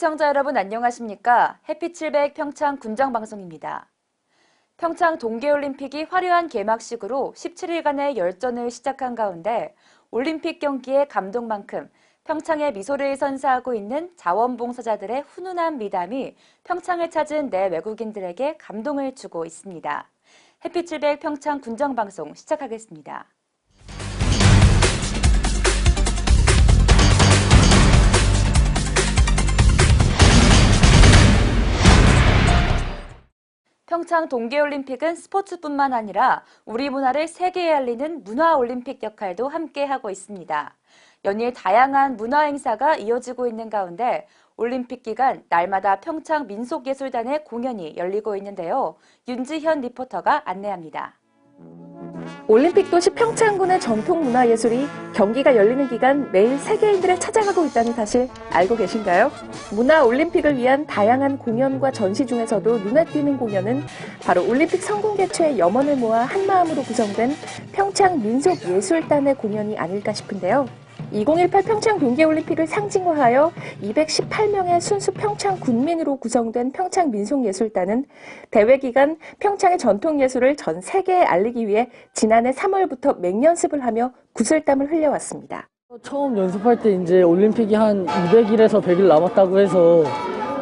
시청자 여러분 안녕하십니까? 해피700 평창 군정방송입니다. 평창 동계올림픽이 화려한 개막식으로 17일간의 열전을 시작한 가운데 올림픽 경기의 감동만큼 평창에 미소를 선사하고 있는 자원봉사자들의 훈훈한 미담이 평창을 찾은 내 외국인들에게 감동을 주고 있습니다. 해피700 평창 군정방송 시작하겠습니다. 평창 동계올림픽은 스포츠뿐만 아니라 우리 문화를 세계에 알리는 문화올림픽 역할도 함께 하고 있습니다. 연일 다양한 문화 행사가 이어지고 있는 가운데 올림픽 기간 날마다 평창 민속예술단의 공연이 열리고 있는데요. 윤지현 리포터가 안내합니다. 올림픽 도시 평창군의 전통 문화예술이 경기가 열리는 기간 매일 세계인들을 찾아가고 있다는 사실 알고 계신가요? 문화 올림픽을 위한 다양한 공연과 전시 중에서도 눈에 띄는 공연은 바로 올림픽 성공 개최의 염원을 모아 한마음으로 구성된 평창 민속예술단의 공연이 아닐까 싶은데요. 2018 평창 동계올림픽을 상징화하여 218명의 순수 평창 군민으로 구성된 평창 민속예술단은 대회 기간 평창의 전통예술을 전 세계에 알리기 위해 지난해 3월부터 맹연습을 하며 구슬땀을 흘려왔습니다. 처음 연습할 때 이제 올림픽이 한 200일에서 100일 남았다고 해서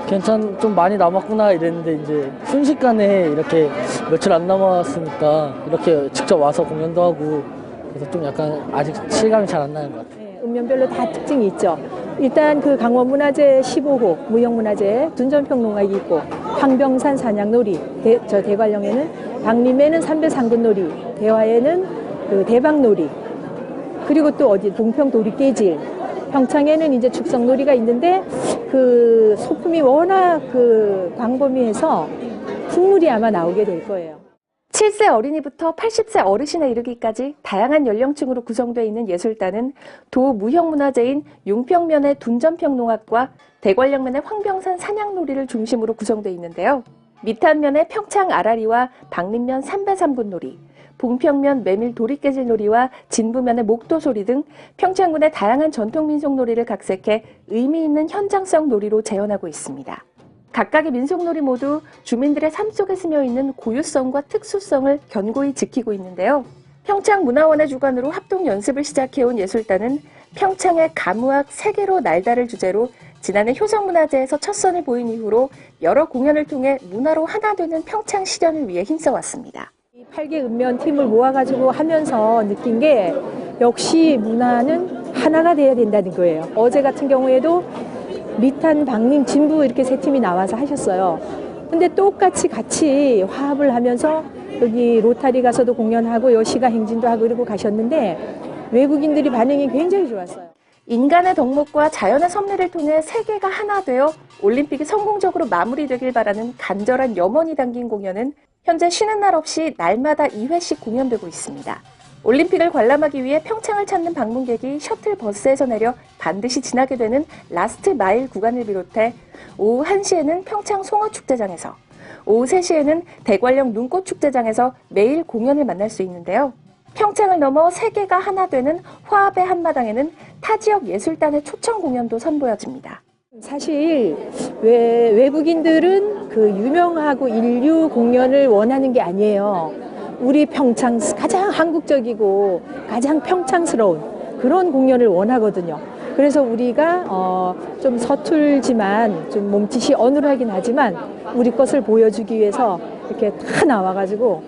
괜찮 좀 많이 남았구나 이랬는데 이제 순식간에 이렇게 며칠 안 남았으니까 이렇게 직접 와서 공연도 하고 그래서 좀 약간 아직 실감이 잘 안 나는 것 같아요. 네, 읍면별로 다 특징이 있죠. 일단 그 강원문화재 15호 무형문화재 둔전평농악이 있고 황병산 산양놀이 대, 저 대관령에는 박림에는 삼배상근놀이 대화에는 그 대박놀이 그리고 또 어디 동평 도리깨질 평창에는 이제 축성놀이가 있는데 그 소품이 워낙 그 광범위해서 풍물이 아마 나오게 될 거예요. 7세 어린이부터 80세 어르신에 이르기까지 다양한 연령층으로 구성되어 있는 예술단은 도 무형문화재인 용평면의 둔전평농악과 대관령면의 황병산 산양놀이를 중심으로 구성되어 있는데요. 밑단면의 평창 아라리와 박림면 삼배삼분놀이, 봉평면 메밀 도리깨질놀이와 진부면의 목도소리 등 평창군의 다양한 전통민속놀이를 각색해 의미 있는 현장성 놀이로 재현하고 있습니다. 각각의 민속놀이 모두 주민들의 삶 속에 스며 있는 고유성과 특수성을 견고히 지키고 있는데요. 평창문화원의 주관으로 합동 연습을 시작해온 예술단은 평창의 가무악 세계로 날다를 주제로 지난해 효성문화제에서 첫 선을 보인 이후로 여러 공연을 통해 문화로 하나 되는 평창 실현을 위해 힘써왔습니다. 이 8개 읍면 팀을 모아가지고 하면서 느낀 게 역시 문화는 하나가 돼야 된다는 거예요. 어제 같은 경우에도 미탄, 박림, 진부 이렇게 세 팀이 나와서 하셨어요. 근데 똑같이 같이 화합을 하면서 여기 로타리 가서도 공연하고 여시가 행진도 하고 이러고 가셨는데 외국인들이 반응이 굉장히 좋았어요. 인간의 덕목과 자연의 섭리를 통해 세계가 하나 되어 올림픽이 성공적으로 마무리되길 바라는 간절한 염원이 담긴 공연은 현재 쉬는 날 없이 날마다 2회씩 공연되고 있습니다. 올림픽을 관람하기 위해 평창을 찾는 방문객이 셔틀 버스에서 내려 반드시 지나게 되는 라스트 마일 구간을 비롯해 오후 1시에는 평창 송어축제장에서 오후 3시에는 대관령 눈꽃축제장에서 매일 공연을 만날 수 있는데요. 평창을 넘어 세계가 하나 되는 화합의 한마당에는 타 지역 예술단의 초청 공연도 선보여집니다. 사실 외, 외국인들은 그 유명하고 인류 공연을 원하는 게 아니에요. 우리 평창 가장 한국적이고 가장 평창스러운 그런 공연을 원하거든요. 그래서 우리가 어, 좀 서툴지만 좀 몸짓이 어눌하긴 하지만 우리 것을 보여주기 위해서 이렇게 다 나와가지고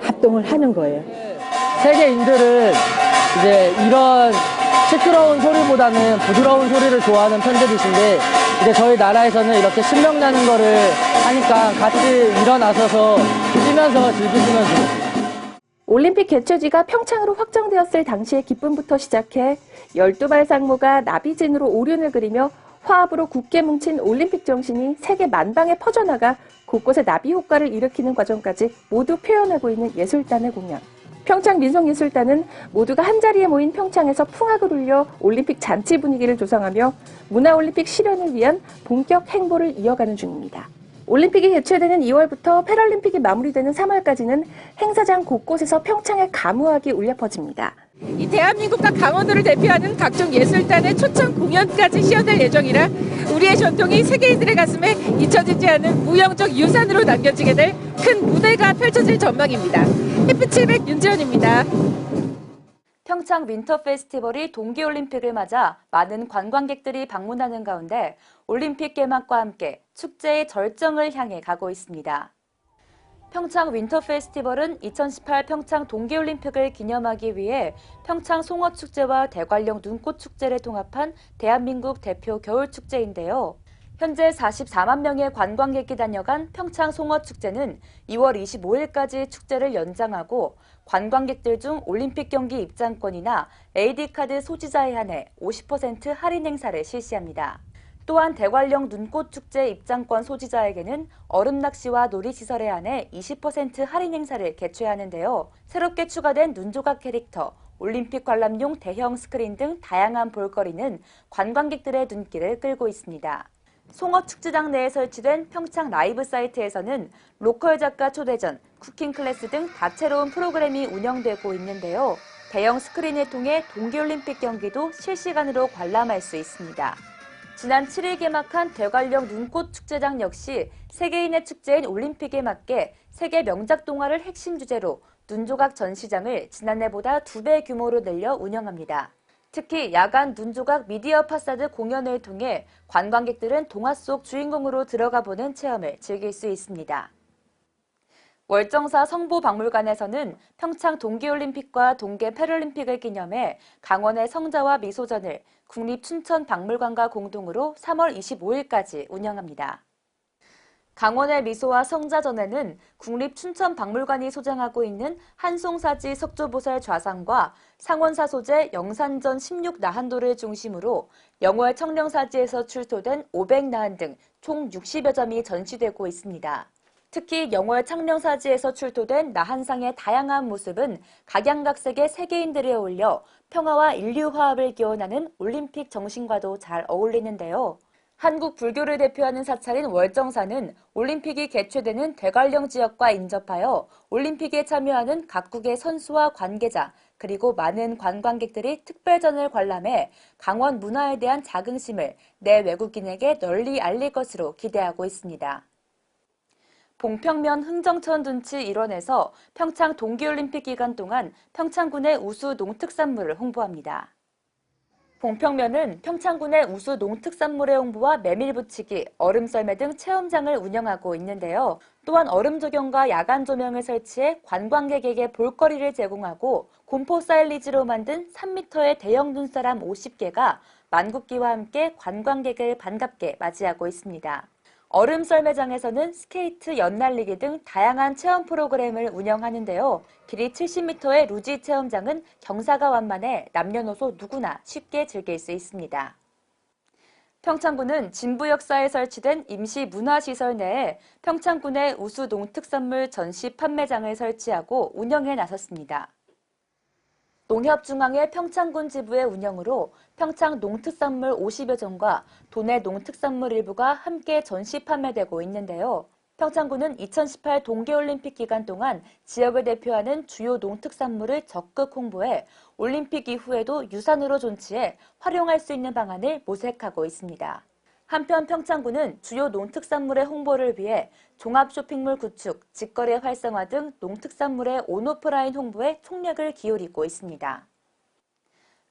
합동을 하는 거예요. 세계인들은 이제 이런 시끄러운 소리보다는 부드러운 소리를 좋아하는 편들이신데 이제 저희 나라에서는 이렇게 신명 나는 거를 하니까 같이 일어나서서 즐기시면 좋겠습니다. 올림픽 개최지가 평창으로 확정되었을 당시의 기쁨부터 시작해 12발 상무가 나비진으로 오륜을 그리며 화합으로 굳게 뭉친 올림픽 정신이 세계 만방에 퍼져나가 곳곳에 나비 효과를 일으키는 과정까지 모두 표현하고 있는 예술단의 공연. 평창 민속예술단은 모두가 한자리에 모인 평창에서 풍악을 울려 올림픽 잔치 분위기를 조성하며 문화올림픽 실현을 위한 본격 행보를 이어가는 중입니다. 올림픽이 개최되는 2월부터 패럴림픽이 마무리되는 3월까지는 행사장 곳곳에서 평창의 가무악이 울려 퍼집니다. 이 대한민국과 강원도를 대표하는 각종 예술단의 초청 공연까지 시연될 예정이라 우리의 전통이 세계인들의 가슴에 잊혀지지 않은 무형적 유산으로 남겨지게 될 큰 무대가 펼쳐질 전망입니다. 해피700 윤지연입니다. 평창 윈터 페스티벌이 동계올림픽을 맞아 많은 관광객들이 방문하는 가운데 올림픽 개막과 함께 축제의 절정을 향해 가고 있습니다. 평창 윈터 페스티벌은 2018 평창 동계올림픽을 기념하기 위해 평창 송어축제와 대관령 눈꽃축제를 통합한 대한민국 대표 겨울축제인데요. 현재 44만 명의 관광객이 다녀간 평창 송어축제는 2월 25일까지 축제를 연장하고 관광객들 중 올림픽 경기 입장권이나 AD카드 소지자에 한해 50% 할인 행사를 실시합니다. 또한 대관령 눈꽃축제 입장권 소지자에게는 얼음 낚시와 놀이시설에 한해 20% 할인 행사를 개최하는데요. 새롭게 추가된 눈조각 캐릭터, 올림픽 관람용 대형 스크린 등 다양한 볼거리는 관광객들의 눈길을 끌고 있습니다. 송어축제장 내에 설치된 평창 라이브 사이트에서는 로컬 작가 초대전, 쿠킹 클래스 등 다채로운 프로그램이 운영되고 있는데요. 대형 스크린을 통해 동계올림픽 경기도 실시간으로 관람할 수 있습니다. 지난 7일 개막한 대관령 눈꽃 축제장 역시 세계인의 축제인 올림픽에 맞게 세계 명작 동화를 핵심 주제로 눈조각 전시장을 지난해보다 2배 규모로 늘려 운영합니다. 특히 야간 눈조각 미디어 파사드 공연을 통해 관광객들은 동화 속 주인공으로 들어가 보는 체험을 즐길 수 있습니다. 월정사 성보박물관에서는 평창 동계올림픽과 동계 패럴림픽을 기념해 강원의 성자와 미소전을 국립춘천박물관과 공동으로 3월 25일까지 운영합니다. 강원의 미소와 성자전에는 국립춘천박물관이 소장하고 있는 한송사지 석조보살 좌상과 상원사 소재 영산전 16나한도를 중심으로 영월 청령사지에서 출토된 500나한 등 총 60여 점이 전시되고 있습니다. 특히 영월 창녕사지에서 출토된 나한상의 다양한 모습은 각양각색의 세계인들이 어울려 평화와 인류 화합을 기원하는 올림픽 정신과도 잘 어울리는데요. 한국 불교를 대표하는 사찰인 월정사는 올림픽이 개최되는 대관령 지역과 인접하여 올림픽에 참여하는 각국의 선수와 관계자, 그리고 많은 관광객들이 특별전을 관람해 강원 문화에 대한 자긍심을 내 외국인에게 널리 알릴 것으로 기대하고 있습니다. 봉평면 흥정천 둔치 일원에서 평창 동계올림픽 기간 동안 평창군의 우수 농특산물을 홍보합니다. 봉평면은 평창군의 우수 농특산물의 홍보와 메밀 붙이기, 얼음 썰매 등 체험장을 운영하고 있는데요. 또한 얼음 조경과 야간 조명을 설치해 관광객에게 볼거리를 제공하고 곰포 사일리지로 만든 3m의 대형 눈사람 50개가 만국기와 함께 관광객을 반갑게 맞이하고 있습니다. 얼음 썰매장에서는 스케이트, 연날리기 등 다양한 체험 프로그램을 운영하는데요. 길이 70m의 루지 체험장은 경사가 완만해 남녀노소 누구나 쉽게 즐길 수 있습니다. 평창군은 진부역사에 설치된 임시 문화시설 내에 평창군의 우수 농특산물 전시 판매장을 설치하고 운영에 나섰습니다. 농협중앙회 평창군 지부의 운영으로 평창 농특산물 50여 종과 도내 농특산물 일부가 함께 전시 판매되고 있는데요. 평창군은 2018 동계올림픽 기간 동안 지역을 대표하는 주요 농특산물을 적극 홍보해 올림픽 이후에도 유산으로 존치해 활용할 수 있는 방안을 모색하고 있습니다. 한편 평창군은 주요 농특산물의 홍보를 위해 종합 쇼핑몰 구축, 직거래 활성화 등 농특산물의 온오프라인 홍보에 총력을 기울이고 있습니다.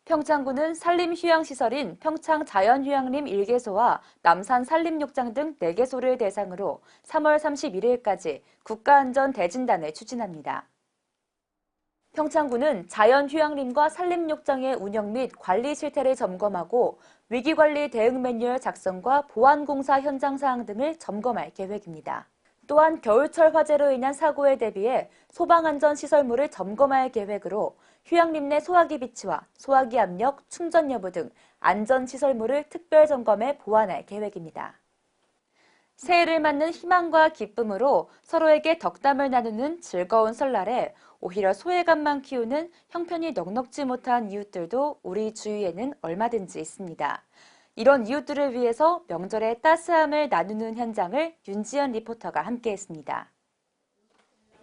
평창군은 산림휴양시설인 평창자연휴양림 1개소와 남산 산림욕장 등 4개소를 대상으로 3월 31일까지 국가안전대진단을 추진합니다. 평창군은 자연휴양림과 산림욕장의 운영 및 관리 실태를 점검하고 위기관리 대응 매뉴얼 작성과 보안공사 현장 사항 등을 점검할 계획입니다. 또한 겨울철 화재로 인한 사고에 대비해 소방안전시설물을 점검할 계획으로 휴양림 내 소화기 비치와 소화기 압력, 충전 여부 등 안전시설물을 특별 점검해 보완할 계획입니다. 새해를 맞는 희망과 기쁨으로 서로에게 덕담을 나누는 즐거운 설날에 오히려 소외감만 키우는 형편이 넉넉지 못한 이웃들도 우리 주위에는 얼마든지 있습니다. 이런 이웃들을 위해서 명절의 따스함을 나누는 현장을 윤지연 리포터가 함께했습니다.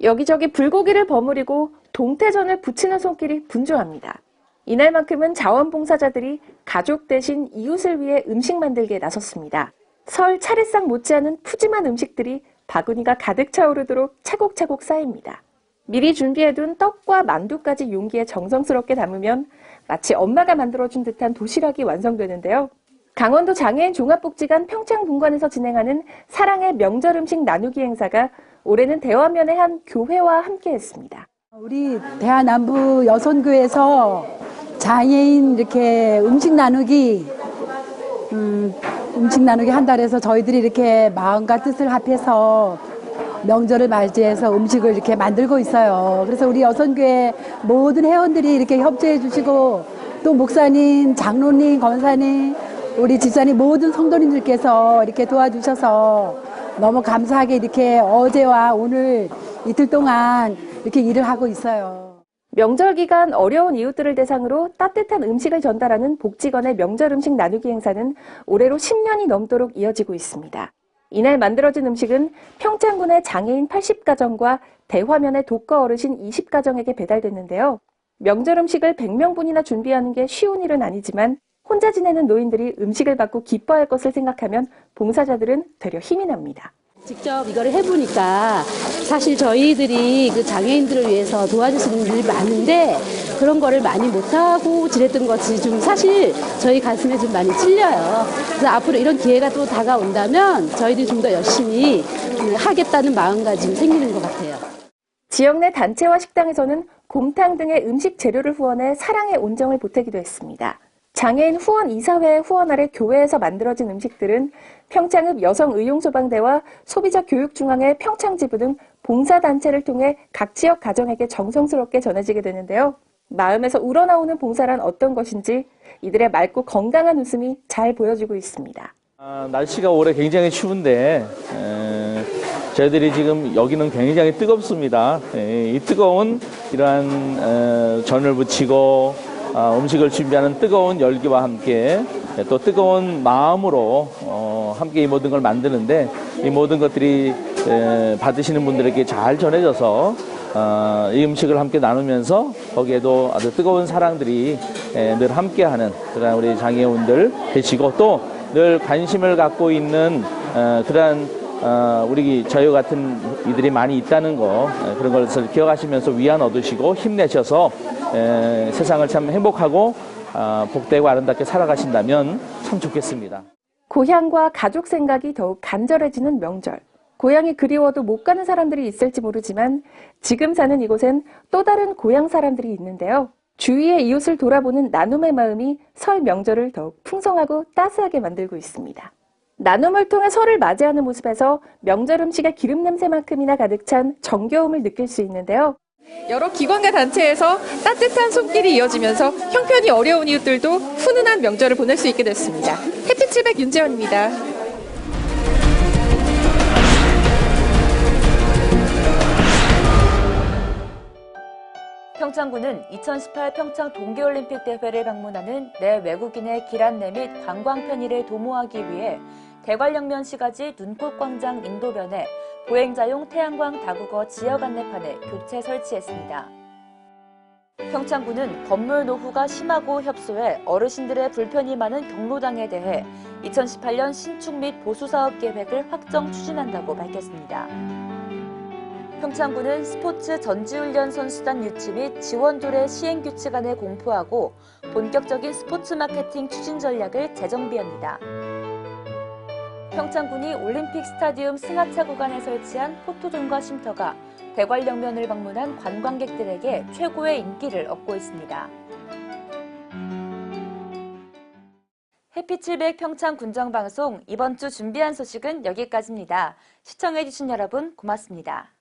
여기저기 불고기를 버무리고 동태전을 부치는 손길이 분주합니다. 이날만큼은 자원봉사자들이 가족 대신 이웃을 위해 음식 만들기에 나섰습니다. 설 차례상 못지않은 푸짐한 음식들이 바구니가 가득 차오르도록 차곡차곡 쌓입니다. 미리 준비해둔 떡과 만두까지 용기에 정성스럽게 담으면 마치 엄마가 만들어준 듯한 도시락이 완성되는데요. 강원도 장애인 종합복지관 평창분관에서 진행하는 사랑의 명절 음식 나누기 행사가 올해는 대화면의 한 교회와 함께했습니다. 우리 대한남부 여선교에서 장애인 이렇게 음식 나누기 음, 음식 나누기 한 달에서 저희들이 이렇게 마음과 뜻을 합해서 명절을 맞이해서 음식을 이렇게 만들고 있어요. 그래서 우리 여선교회 모든 회원들이 이렇게 협조해 주시고 또 목사님, 장로님, 권사님, 우리 집사님 모든 성도님들께서 이렇게 도와주셔서 너무 감사하게 이렇게 어제와 오늘 이틀 동안 이렇게 일을 하고 있어요. 명절 기간 어려운 이웃들을 대상으로 따뜻한 음식을 전달하는 복지관의 명절 음식 나누기 행사는 올해로 10년이 넘도록 이어지고 있습니다. 이날 만들어진 음식은 평창군의 장애인 80가정과 대화면의 독거 어르신 20가정에게 배달됐는데요. 명절 음식을 100명분이나 준비하는 게 쉬운 일은 아니지만 혼자 지내는 노인들이 음식을 받고 기뻐할 것을 생각하면 봉사자들은 되려 힘이 납니다. 직접 이거를 해보니까 사실 저희들이 그 장애인들을 위해서 도와줄 수 있는 일이 많은데 그런 거를 많이 못하고 지냈던 것이 좀 사실 저희 가슴에 좀 많이 찔려요. 그래서 앞으로 이런 기회가 또 다가온다면 저희들이 좀 더 열심히 하겠다는 마음가짐이 생기는 것 같아요. 지역 내 단체와 식당에서는 곰탕 등의 음식 재료를 후원해 사랑의 온정을 보태기도 했습니다. 장애인 후원 이사회 후원 아래 교회에서 만들어진 음식들은 평창읍 여성의용소방대와 소비자 교육중앙회 평창지부 등 봉사단체를 통해 각 지역 가정에게 정성스럽게 전해지게 되는데요. 마음에서 우러나오는 봉사란 어떤 것인지 이들의 맑고 건강한 웃음이 잘 보여지고 있습니다. 아, 날씨가 올해 굉장히 추운데 에, 저희들이 지금 여기는 굉장히 뜨겁습니다. 에, 이 뜨거운 이러한 에, 전을 부치고 아, 음식을 준비하는 뜨거운 열기와 함께 에, 또 뜨거운 마음으로 어, 함께 이 모든 걸 만드는데 이 모든 것들이 에, 받으시는 분들에게 잘 전해져서 어, 이 음식을 함께 나누면서 거기에도 아주 뜨거운 사랑들이 에, 늘 함께하는 그런 우리 장애인들 되시고 또 늘 관심을 갖고 있는 어, 그러한 어, 우리 저희 같은 이들이 많이 있다는 거 에, 그런 것을 기억하시면서 위안 얻으시고 힘내셔서 에, 세상을 참 행복하고 어, 복되고 아름답게 살아가신다면 참 좋겠습니다. 고향과 가족 생각이 더욱 간절해지는 명절. 고향이 그리워도 못 가는 사람들이 있을지 모르지만 지금 사는 이곳엔 또 다른 고향 사람들이 있는데요. 주위의 이웃을 돌아보는 나눔의 마음이 설 명절을 더욱 풍성하고 따스하게 만들고 있습니다. 나눔을 통해 설을 맞이하는 모습에서 명절 음식의 기름 냄새만큼이나 가득 찬 정겨움을 느낄 수 있는데요. 여러 기관과 단체에서 따뜻한 손길이 이어지면서 형편이 어려운 이웃들도 훈훈한 명절을 보낼 수 있게 됐습니다. 해피칠백 윤재원입니다. 평창군은 2018 평창 동계올림픽 대회를 방문하는 내 외국인의 길 안내 및 관광 편의를 도모하기 위해 대관령면 시가지 눈꽃광장 인도변에 보행자용 태양광 다국어 지역 안내판을 교체 설치했습니다. 평창군은 건물 노후가 심하고 협소해 어르신들의 불편이 많은 경로당에 대해 2018년 신축 및 보수 사업 계획을 확정 추진한다고 밝혔습니다. 평창군은 스포츠 전지훈련 선수단 유치 및 지원조례 시행 규칙안을 공포하고 본격적인 스포츠 마케팅 추진 전략을 재정비합니다. 평창군이 올림픽 스타디움 승하차 구간에 설치한 포토존과 쉼터가 대관령면을 방문한 관광객들에게 최고의 인기를 얻고 있습니다. 해피700 평창 군정방송 이번 주 준비한 소식은 여기까지입니다. 시청해주신 여러분 고맙습니다.